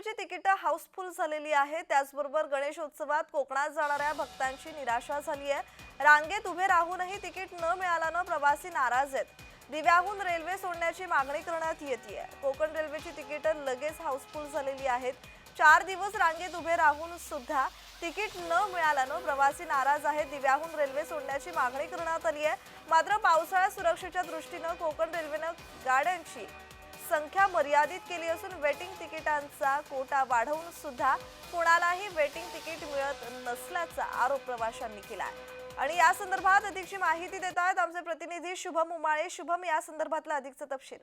रेल्वेची तिकीटं हाऊसफुल झालेली आहे. त्याचबरोबर गणेशोत्सवात कोकणात जाणाऱ्या भक्तांची निराशा झाली आहे रांगेत उभे राहूनही तिकीट न मिळाल्यानं प्रवासी नाराज आहेत. दिव्याहून रेल्वे सोडण्याची मागणी करण्यात येते कोकण रेल्वेची तिकीटं लगेच हाऊसफुल झालेली आहेत. चार दिवस रांगेत उभे राहून सुद्धा तिकीट न मिळाल्यानं प्रवासी नाराज आहेत. दिव्याहून रेल्वे सोडण्याची मागणी करण्यात आली आहे मात्र पावसाळ्यात सुरक्षेच्या दृष्टीनं कोकण रेल्वेनं गाड्यांची संख्या मर्यादित केली असून वेटिंग तिकिटांचा कोटा वाढवून सुद्धा कोणालाही वेटिंग तिकीट मिळत नसल्याचा आरोप प्रवाशांनी केला आहे आणि या संदर्भात अधिकची माहिती देत आहेत आमचे प्रतिनिधी शुभम उमाळे. शुभम या संदर्भातला अधिकचा तपशील.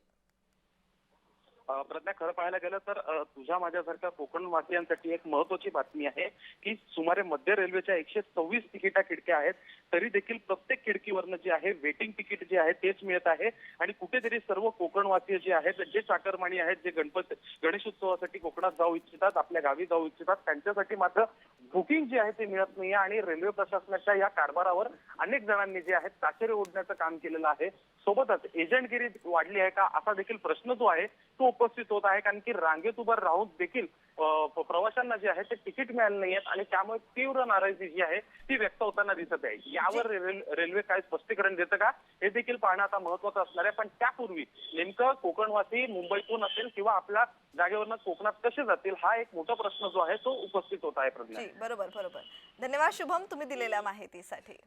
प्रज्ञा खरं पाहायला गेलं तर तुझ्या माझ्यासारख्या कोकण वासियांसाठी एक महत्वाची बातमी आहे की सुमारे मध्य रेल्वेच्या एकशे सव्वीस तिकिटा खिडक्या आहेत. तरी देखील प्रत्येक खिडकीवरनं जे आहे वेटिंग तिकीट जे आहे तेच मिळत आहे. आणि कुठेतरी सर्व कोकणवासीय जे आहेत जे चाकरमाणी आहेत जे गणपती गणेशोत्सवासाठी कोकणात जाऊ इच्छितात आपल्या गावी जाऊ इच्छितात त्यांच्यासाठी मात्र बुकिंग जे आहे ते मिळत नाही आणि रेल्वे प्रशासनाच्या या कारभारावर अनेक जणांनी जे आहे ताशेरे ओढण्याचं काम केलेलं आहे. सोबतच एजंटगिरी वाढली आहे का असा देखील प्रश्न जो आहे तो उपस्थित होत आहे. कारण की रांगेत उभं राहून देखील प्रवाशांना जे आहे ते तिकीट मिळालं नाही आणि त्यामुळे तीव्र नाराजी जी आहे ती व्यक्त होताना दिसत आहे. यावर रेल- रेल्वे काय स्पष्टीकरण देतं का? हे देखील पाहणं आता महत्वाचं असणार आहे. पण त्यापूर्वी नेमकं कोकणवासी मुंबईतून असेल किंवा आपल्या जागेवरनं कोकणात कसे जातील हा एक मोठा प्रश्न जो आहे तो उपस्थित होत आहे प्रज्ञा. जी बरोबर बरोबर. धन्यवाद शुभम तुम्ही दिलेल्या माहितीसाठी.